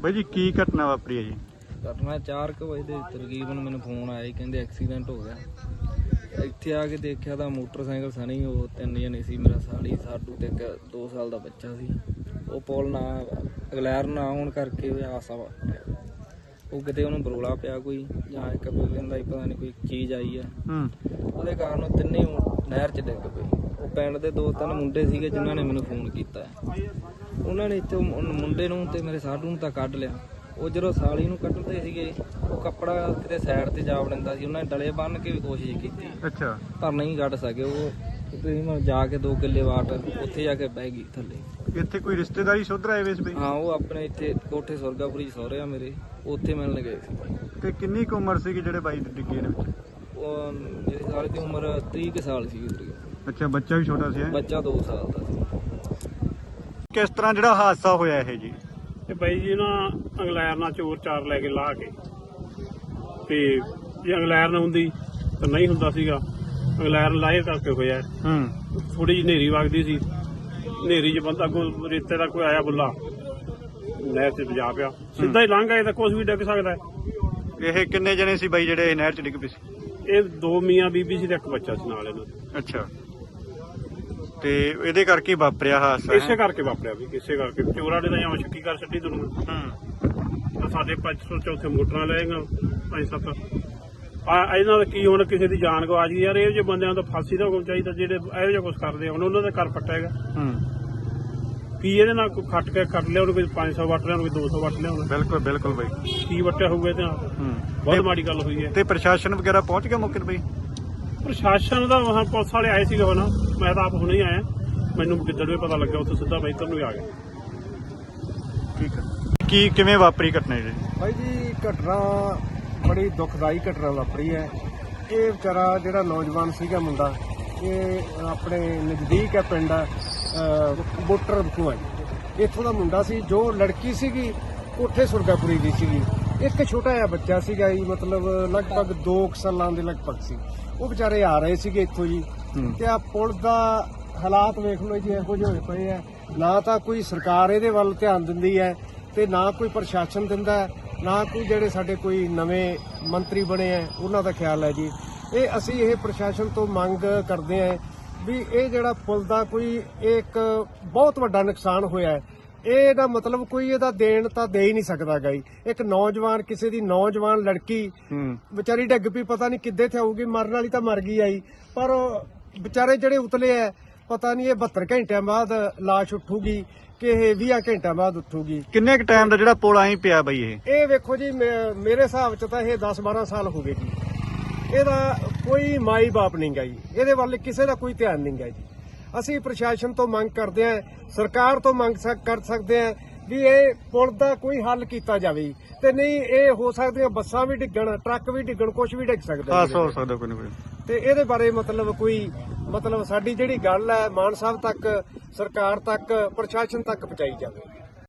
ਬਾਈ ਜੀ ਕੀ ਘਟਨਾ ਵਾਪਰੀ ਹੈ ਜੀ? ਘਟਨਾ 4 ਕੁ ਵਜੇ ਦੇ ਤਕਰੀਬਨ ਮੈਨੂੰ ਫੋਨ ਆਇਆ ਕਹਿੰਦੇ ਐਕਸੀਡੈਂਟ ਹੋ ਗਿਆ। ਇੱਥੇ ਆ ਕੇ ਦੇਖਿਆ ਤਾਂ ਮੋਟਰਸਾਈਕਲ ਸਣੀ ਉਹ ਤਿੰਨ ਜਣੇ ਸੀ ਮੇਰਾ ਸਾਲੀ ਸਾਡੂ ਤੇ ਇੱਕ 2 ਸਾਲ ਦਾ ਬੱਚਾ ਸੀ। ਉਹ ਪੋਲ ਨਾ ਅਗਲੈਰ ਨਾ ਹੋਣ ਕਰਕੇ ਆਸਾ ਵਾਪਰਿਆ। ਉਹ ਕਿਤੇ ਉਹਨੂੰ ਬਰੋਲਾ ਪਿਆ ਕੋਈ ਜਾਂ ਇੱਕ ਕੋਈ ਕਹਿੰਦਾ ਸੀ ਪਤਾ ਨਹੀਂ ਕੋਈ ਚੀਜ਼ ਆਈ ਆ। ਹੂੰ। ਉਹਦੇ ਕਾਰਨ ਉਹ ਤਿੰਨੇ ਉਹ ਨਹਿਰ 'ਚ ਡਿੱਗ ਪਏ। ਉਹ ਪਿੰਡ ਦੇ ਦੋ ਤਿੰਨ ਮੁੰਡੇ ਸੀਗੇ ਜਿਨ੍ਹਾਂ ਨੇ ਮੈਨੂੰ ਫੋਨ ਕੀਤਾ। ਉਹਨਾਂ ਨੇ ਇੱਥੇ ਮੁੰਡੇ ਨੂੰ ਤੇ ਮੇਰੇ ਸਾਡੂ ਨੂੰ ਤਾਂ ਕੱਢ ਲਿਆ। ਉਹ ਜਦੋਂ ਸਾਲੀ ਨੂੰ ਕੱਢਦੇ ਸੀਗੇ ਉਹ ਕੱਪੜਾ ਕਿਤੇ ਸਾਈਡ ਤੇ ਜਾ ਵੜਿੰਦਾ ਸੀ। ਉਹਨਾਂ ਨੇ ਡਲੇ ਬੰਨ ਕੇ ਵੀ ਕੋਸ਼ਿਸ਼ ਕੀਤੀ। ਅੱਛਾ। ਪਰ ਨਹੀਂ ਕੱਢ ਸਕੇ। ਉਹ ਤੁਸੀਂ ਮੈਂ ਜਾ ਕੇ 2 ਕਿੱਲੇ ਵਾਟ ਉੱਥੇ ਜਾ ਕੇ ਬਹਿ ਗਈ ਥੱਲੇ। ਇੱਥੇ ਕੋਈ ਰਿਸ਼ਤੇਦਾਰੀ ਸੁਧਰ ਆਏ ਵੇ ਸੀ ਬਾਈ? ਹਾਂ ਉਹ ਆਪਣੇ ਇੱਥੇ ਕੋਠੇ ਸੁਰਗਾਪੁਰੀ 'ਚ ਸਹੁਰੇ ਆ ਮੇਰੇ ਉੱਥੇ ਮਿਲਣ ਗਏ ਸੀ। ਤੇ ਕਿੰਨੀ ਕੁ ਉਮਰ ਸੀ ਜਿਹੜੇ ਬਾਈ ਦੇ ਡਿੱਗੇ ਨੇ ਵਿੱਚ? ਉਹ ਮੇਰੇ ਸਾਲੇ ਦੀ ਉਮਰ 30 ਕੁ ਸਾਲ ਸੀ ਤਕਰੀਬਨ ਅੱਛਾ ਬੱਚਾ ਵੀ ਛੋਟਾ ਸੀ ਹੈਂ? ਬੱਚਾ 2 ਸਾਲ ਦਾ ਸੀ। ਕਿਸ ਤਰ੍ਹਾਂ ਜਿਹੜਾ ਹਾਦਸਾ ਹੋਇਆ ਇਹ ਜੀ? ਤੇ ਬਾਈ ਜੀ ਨਾ ਅੰਗਲੈਰ ਨਾਲ ਚੋਰ ਚਾਰ ਲੈ ਕੇ ਲਾ ਕੇ ਤੇ ਜੇ ਅੰਗਲੈਰ ਨਾ ਹੁੰਦੀ ਤਾਂ ਨਹੀਂ ਹੁੰਦਾ ਸੀਗਾ। ਅੰਗਲੈਰ ਲਾਏ ਕਰਕੇ ਹੋਇਆ। ਹੂੰ। ਥੋੜੀ ਜਿਹੀ ਹਨੇਰੀ ਵਗਦੀ ਸੀ। ਹਨੇਰੀ 'ਚ ਬੰਦਾ ਕੋ ਰੇਤੇ ਦਾ ਕੋਈ ਆਇਆ ਬੁੱਲਾ ਨਹਿਰ 'ਚ ਵਜਾ ਪਿਆ। ਸਿੱਧਾ ਹੀ ਲੰਘ ਗਏ ਤਾਂ ਕੁਝ ਵੀ ਡਿੱਗ ਸਕਦਾ। ਹੈ ਇਹ ਕਿੰਨੇ ਜਣੇ ਸੀ ਬਾਈ ਜਿਹੜੇ ਨਹਿਰ ਚ ਡਿੱਗ ਪਏ ਸੀ? ਇਹ ਦੋ ਮੀਆਂ ਬੀਬੀ ਸੀ ਤੇ ਇੱਕ ਬੱਚਾ ਸੀ ਨਾਲ ਇਹਨਾਂ ਦੇ। ਅੱਛਾ। ਤੇ ਇਹਦੇ ਕਰਕੇ ਹੀ ਵਾਪਰਿਆ ਹਾਦਸਾ ਇਸੇ? ਕਰਕੇ ਵਾਪਰਿਆ ਵੀ ਕਿਸੇ ਕਰਕੇ। ਚੋਰਾਂ ਨੇ ਤਾਂ ਜਾਂ ਸ਼ੱਕੀ ਕਰ ਛੱਡੀ ਦੁਨੀਆ ਹੂੰ। ਸਾਡੇ 500 ਚੌਥੇ ਮੋਟਰਾਂ ਲੈਗਾ ਪੰਜ ਸੱਤ। ਆ ਇਹਨਾਂ ਦਾ ਕੀ ਹੁਣ ਕਿਸੇ ਦੀ ਜਾਨ ਗਵਾਚ ਗਈ ਯਾਰ ਇਹ ਜਿਹੇ ਬੰਦਿਆਂ ਤੋਂ ਫਾਂਸੀ ਦਾ ਹੁਕਮ ਚਾਹੀਦਾ ਜਿਹੜੇ ਇਹੋ ਜਿਹਾ ਕੁਝ ਕਰਦੇ ਹੁਣ ਉਹਨਾਂ ਦਾ ਹੈਗਾ। ਹੂੰ। ਕੀ ਇਹਦੇ ਨਾਲ ਕੋਈ ਖੱਟ ਕੇ ਕੱਟ ਲਿਆ ਉਹਨੂੰ ਕੋਈ 500 ਵੱਟ ਲਿਆ ਉਹਨੂੰ ਕੋਈ 200 ਵੱਟ ਲਿਆ ਉਹਨੂੰ? ਬਿਲਕੁਲ ਬਿਲਕੁਲ ਬਾਈ। ਕੀ ਵੱਟਿਆ ਹੋਊਗਾ ਇਹਦੇ ਨਾਲ? ਹੂੰ। ਬਹੁਤ ਤੇ- ਮਾੜੀ ਗੱਲ ਹੋਈ ਹੈ। ਤੇ ਪ੍ਰਸ਼ਾਸਨ ਵਗੈਰਾ ਪਹੁੰਚ ਗਿਆ ਮੌਕੇ ਤੇ ਬਾਈ? ਪ੍ਰਸ਼ਾਸਨ ਦਾ ਵਹਾਂ ਪੁਲਿਸ ਵਾਲੇ ਆਏ ਸੀਗੇ ਹੁਣ। ਮੈਂ ਤਾਂ ਆਪ ਹੁਣੇ ਹੀ ਆਇਆ। ਮੈਨੂੰ ਗਿੱਦੜਵੇ ਪਤਾ ਲੱਗਾ ਉੱਥੇ ਸਿੱਧਾ ਇੱਧਰ ਨੂੰ ਹੀ ਆ ਗਿਆ। ਠੀਕ ਹੈ। ਕੀ ਕਿਵੇਂ ਵਾਪਰੀ ਘਟਨਾ ਜੀ? ਭਾਈ ਜੀ ਘਟਨਾ ਬੜੀ ਦੁਖਦਾਈ ਘਟਨਾ ਵਾਪਰੀ ਹੈ। ਇਹ ਵਿਚਾਰਾ ਜਿਹੜਾ ਨੌਜਵਾਨ ਸੀਗਾ ਮੁੰਡਾ ਇਹ ਆਪਣੇ ਨਜ਼ਦੀਕ ਹੈ ਪਿੰਡ ਬੋਟਰ ਬਖੂਆ ਇੱਥੋਂ ਦਾ ਮੁੰਡਾ ਸੀ ਜੋ ਲੜਕੀ ਸੀਗੀ ਕੋਠੇ ਸੁਰਗਾਪੁਰੀ ਦੀ ਸੀਗੀ। ਇੱਕ ਛੋਟਾ ਜਿਹਾ ਬੱਚਾ ਸੀਗਾ ਜੀ ਮਤਲਬ ਲਗਭਗ 2 ਸਾਲਾਂ ਦੇ ਲਗਭਗ ਸੀ। ਉਹ ਵਿਚਾਰੇ ਆ ਰਹੇ ਸੀਗੇ ਇੱਥੋਂ ਜੀ। ਤੇ ਆ ਪੁਲ ਦਾ ਹਾਲਾਤ ਵੇਖ ਲਓ ਜੀ ਇਹੋ ਜਿਹੇ ਹੋਏ ਪਏ ਆ। ਨਾ ਤਾਂ ਕੋਈ ਸਰਕਾਰ ਇਹਦੇ ਵੱਲ ਧਿਆਨ ਦਿੰਦੀ ਹੈ ਤੇ ਨਾ ਕੋਈ ਪ੍ਰਸ਼ਾਸਨ ਦਿੰਦਾ ਨਾ ਕੋਈ ਜਿਹੜੇ ਸਾਡੇ ਕੋਈ ਨਵੇਂ ਮੰਤਰੀ ਬਣੇ ਆ ਉਹਨਾਂ ਦਾ ਖਿਆਲ ਹੈ ਜੀ। ਇਹ ਅਸੀਂ ਇਹ ਪ੍ਰਸ਼ਾਸਨ ਤੋਂ ਮੰਗ ਕਰਦੇ ਆ ਵੀ ਇਹ ਜਿਹੜਾ ਪੁਲ ਦਾ ਕੋਈ ਇੱਕ ਬਹੁਤ ਵੱਡਾ ਨੁਕਸਾਨ ਹੋਇਆ ਹੈ ਇਹ ਦਾ ਮਤਲਬ ਕੋਈ ਇਹਦਾ ਦੇਣ ਤਾਂ ਦੇ ਹੀ ਨਹੀਂ ਸਕਦਾ ਗਾਈ ਇੱਕ ਨੌਜਵਾਨ ਕਿਸੇ ਦੀ ਨੌਜਵਾਨ ਲੜਕੀ ਵਿਚਾਰੀ ਡਿੱਗ ਪਈ ਪਤਾ ਨਹੀਂ ਕਿੱਦੇ ਤੇ ਆਊਗੀ ਮਰਨ ਵਾਲੀ ਤਾਂ ਮਰ ਗਈ ਆਈ ਪਰ ਵਿਚਾਰੇ ਜਿਹੜੇ ਉਤਲੇ ਐ ਪਤਾ ਨਹੀਂ ਇਹ 72 ਘੰਟਿਆਂ ਬਾਅਦ লাশ ਉੱਠੂਗੀ। ਕਿ ਇਹ 20 ਘੰਟਿਆਂ ਬਾਅਦ ਉੱਠੂਗੀ। ਕਿੰਨੇ ਕ ਟਾਈਮ ਦਾ ਜਿਹੜਾ ਪੁਲ ਆਹੀਂ ਪਿਆ ਬਾਈ ਇਹ? ਇਹ ਵੇਖੋ ਜੀ ਮੇ- ਮੇਰੇ ਹਿਸਾਬ ਚ ਤਾਂ ਇਹ 10 12 ਸਾਲ ਹੋ ਗਏ ਜੀ। ਇਹਦਾ ਕੋਈ ਮਾਈ ਬਾਪ ਨਹੀਂ ਗਾ ਜੀ। ਇਹਦੇ ਵੱਲ ਕਿਸੇ ਦਾ ਕੋਈ ਧਿਆਨ ਨਹੀਂ ਗਾ ਜੀ। ਅਸੀਂ ਪ੍ਰਸ਼ਾਸਨ ਤੋਂ ਮੰਗ ਕਰਦੇ ਹਾਂ ਸਰਕਾਰ ਤੋਂ ਮੰਗ ਸਕ- ਕਰ ਸਕਦੇ ਹਾਂ ਵੀ ਇਹ ਪੁਲ ਦਾ ਕੋਈ ਹੱਲ ਕੀਤਾ ਜਾਵੇ। ਜੀ। ਤੇ ਨਹੀਂ ਇਹ ਹੋ ਸਕਦੀਆਂ ਬੱਸਾਂ ਵੀ ਡਿੱਗਣ ਟਰੱਕ ਵੀ ਡਿੱਗਣ ਕੁਝ ਵੀ ਡਿੱਗ ਸਕਦਾ ਜੀ। ਹੋ ਸਕਦਾ ਕੋਈ ਨਾ ਕੋਈ। ਤੇ ਇਹਦੇ ਬਾਰੇ ਮਤਲਬ ਕੋਈ ਮਤਲਬ ਸਾਡੀ ਜਿਹੜੀ ਗੱਲ ਹੈ ਮਾਨ ਸਾਹਿਬ ਤੱਕ ਸਰਕਾਰ ਤੱਕ ਪ੍ਰਸ਼ਾਸਨ ਤੱਕ ਪਹੁੰਚਾਈ ਜਾਵੇ।